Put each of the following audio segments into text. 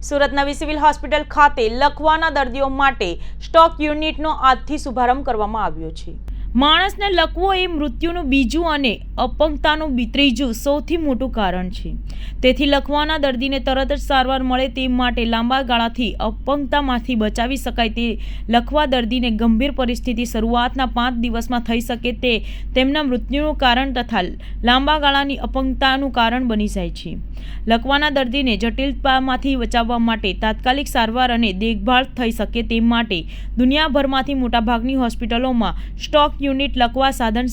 સુરત નવી civil hospital ખાતે લખવાના દર્દીઓ માટે સ્ટોક યુનિટનો આજથી શુભારંભ કરવામાં આવ્યો છે. માણસને લકવો એ મૃત્યુનું બીજું અને અપંગતાનું ત્રીજું સૌથી મોટું કારણ છે. તેથી લખવાના દર્દીને તરત જ સારવાર મળે તે માટે લાંબા ગાળાથી અપંગતામાંથી બચાવી શકાય તે લખવા દર્દીને ગંભીર પરિસ્થિતિ શરૂઆતના પાંચ દિવસમાં થઈ શકે તે તેમના મૃત્યુનું કારણ તથા લાંબા ગાળાની અપંગતાનું કારણ બની જાય છે. લકવાના દર્દીને જટિલતામાંથી બચાવવા માટે તાત્કાલિક સારવાર અને દેખભાળ થઈ શકે તે માટે દુનિયાભરમાંથી મોટાભાગની હોસ્પિટલોમાં સ્ટોક યુનિટ લકવા સાધન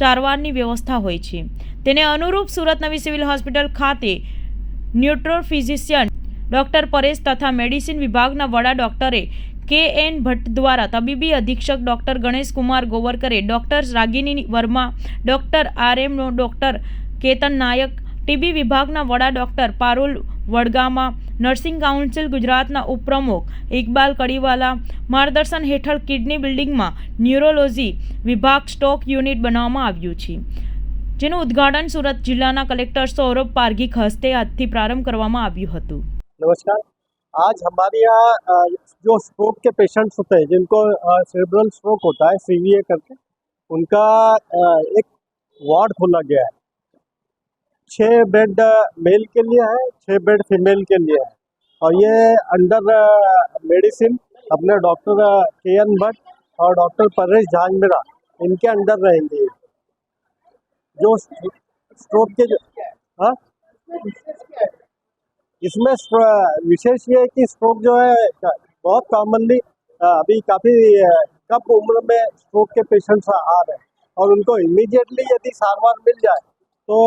સારવારની વ્યવસ્થા હોય છે. તેને અનુરૂપ સુરત નવી સિવિલ હોસ્પિટલ ખાતે ન્યુટ્રોફિઝિશિયન ડૉક્ટર પરેશ તથા મેડિસિન વિભાગના વડા ડૉક્ટરે કે એન ભટ્ટ દ્વારા તબીબી અધિક્ષક doctor Ganeshkumar ગોવરકરે doctor Ragini Varma, doctor R M doctor Ketan Nayak, TB વિભાગના વડા doctor Parul Vadgama nursing council ગુજરાતના ઉપપ્રમુખ ઇકબાલ કડીવાલા માર્ગદર્શન હેઠળ કિડની બિલ્ડિંગમાં ન્યુરોલોજી વિભાગ સ્ટોક યુનિટ બનાવવામાં આવ્યું છે જેનું ઉદ્ઘાટન સુરત જિલ્લાના કલેક્ટર સૌરભ પારઘીક હસ્તે આજથી પ્રારંભ કરવામાં આવ્યું હતું नमस्कार आज हमारे यहाँ अ, जो स्ट्रोक के पेशेंट्स होते हैं जिनको सेरेब्रल स्ट्रोक होता है सीवीए करके उनका अ, एक वार्ड खोला गया है छः बेड मेल के लिए है छः बेड फीमेल के लिए है। और ये अंडर मेडिसिन अपने डॉक्टर के एन भट्ट और डॉक्टर परेश झांझमेरा, इनके अंडर रहेंगे। जो स्ट्रोक के जो हाँ? इसमें विशेष ये है कि स्ट्रोक जो है, बहुत कॉमनली अभी काफ़ी कम उम्र में स्ट्रोक के पेशेंट्स आ रहे हैं। और उनको इमीडिएटली यदि सारवार मिल जाए तो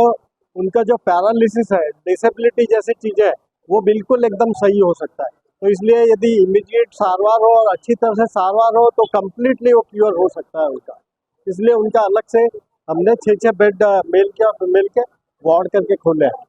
उनका जो पैरालिसिस है डिसेबिलिटी जैसी चीज़ें वो बिल्कुल एकदम सही हो सकता है। तो इसलिए यदि इमीडिएट सारवार हो और अच्छी तरह से सारवार हो तो कम्प्लीटली वो क्योर हो सकता है उनका। इसलिए उनका अलग से हमने छः छः बेड मेल के और फीमेल के, वार्ड करके खोले हैं।